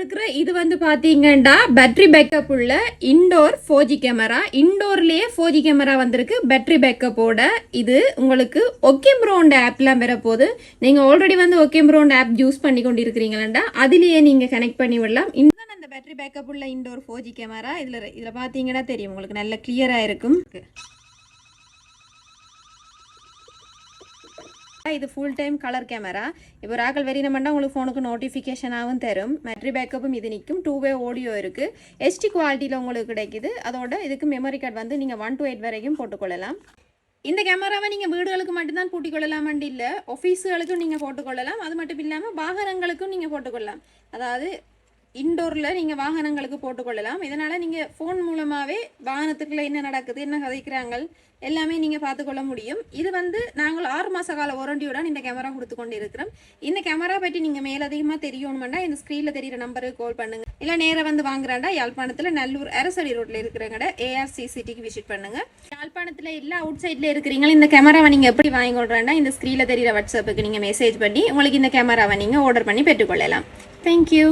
இருக்கிற இது வந்து பார்த்தீங்கன்னா பேட்ரி பேக்கப் உள்ள இன்டோர் ஃபோர் ஜி கேமரா இன்டோர்லேயே ஃபோர் ஜி கேமரா வந்திருக்கு. பேட்ரி பேக்கப்போட இது உங்களுக்கு ஒகே ப்ரோண்ட் ஆப்லாம் வரப்போகுது. நீங்கள் ஆல்ரெடி வந்து ஒகே ப்ரோண்ட் ஆப் யூஸ் பண்ணி கொண்டு இருக்கிறீங்களா அதுலேயே நீங்கள் கனெக்ட் பண்ணி விடலாம். இன்னும் அந்த பேட்டரி பேக்கப் உள்ள இன்டோர் ஃபோர் ஜி கேமரா இதில் இதில் பார்த்தீங்கன்னா தெரியும். உங்களுக்கு நல்ல கிளியராக இருக்கும். இது ஃபுல் டைம் கலர் கேமரா இப்போ ராக்கல் வெறினமெண்டா உங்களுக்கு ஃபோனுக்கு நோட்டிஃபிகேஷனாகவும் தரும். மெட்ரி பேக்கப்பும் இது நிற்கும். டூ வே ஆடியோ இருக்குது எஸ்டி குவாலிட்டியில் உங்களுக்கு கிடைக்குது. அதோட இதுக்கு மெமரி கார்டு வந்து நீங்கள் ஒன் டு எயிட் வரைக்கும் போட்டுக்கொள்ளலாம். இந்த கேமராவை நீங்கள் வீடுகளுக்கு மட்டும்தான் பூட்டிக் கொள்ளலாமண்டு இல்லை ஆஃபீஸுகளுக்கும் நீங்கள் போட்டுக்கொள்ளலாம். அது மட்டும் இல்லாமல் வாகனங்களுக்கும் நீங்கள் போட்டுக்கொள்ளலாம். அதாவது இன்டோரில் நீங்கள் வாகனங்களுக்கு போட்டுக்கொள்ளலாம். இதனால் நீங்கள் ஃபோன் மூலமாகவே வாகனத்துக்குள்ளே என்ன நடக்குது என்ன கதைக்கிறாங்க எல்லாமே நீங்கள் பார்த்துக்கொள்ள முடியும். இது வந்து நாங்கள் ஆறு மாத கால வாரண்டியுடன் இந்த கேமரா கொடுத்து கொண்டு இருக்கிறோம் இந்த கேமரா பற்றி நீங்கள் மேலதிகமாக தெரியணுமெண்டா இந்த ஸ்க்ரீனில் தெரியிற நம்பருக்கு கால் பண்ணுங்க. இல்லை நேராக வந்து வாங்குறாண்டா யாழ்ப்பாணத்தில் நல்லூர் அரசடி ரோட்டில் இருக்கிறவங்கட ஏஆர்சிசிடிக்கு விசிட் பண்ணுங்கள் யாழ்ப்பாணத்தில் எல்லா அவுட் சைடில் இருக்கிறீங்களா இந்த கேமராவை நீங்கள் எப்படி வாங்கி கொள்றாண்டா இந்த ஸ்க்ரீனில் தெரிகிற வாட்ஸ்அப்புக்கு நீங்கள் மெசேஜ் பண்ணி உங்களுக்கு இந்த கேமராவை நீங்கள் ஆர்டர் பண்ணி பெற்றுக்கொள்ளலாம். தேங்க்யூ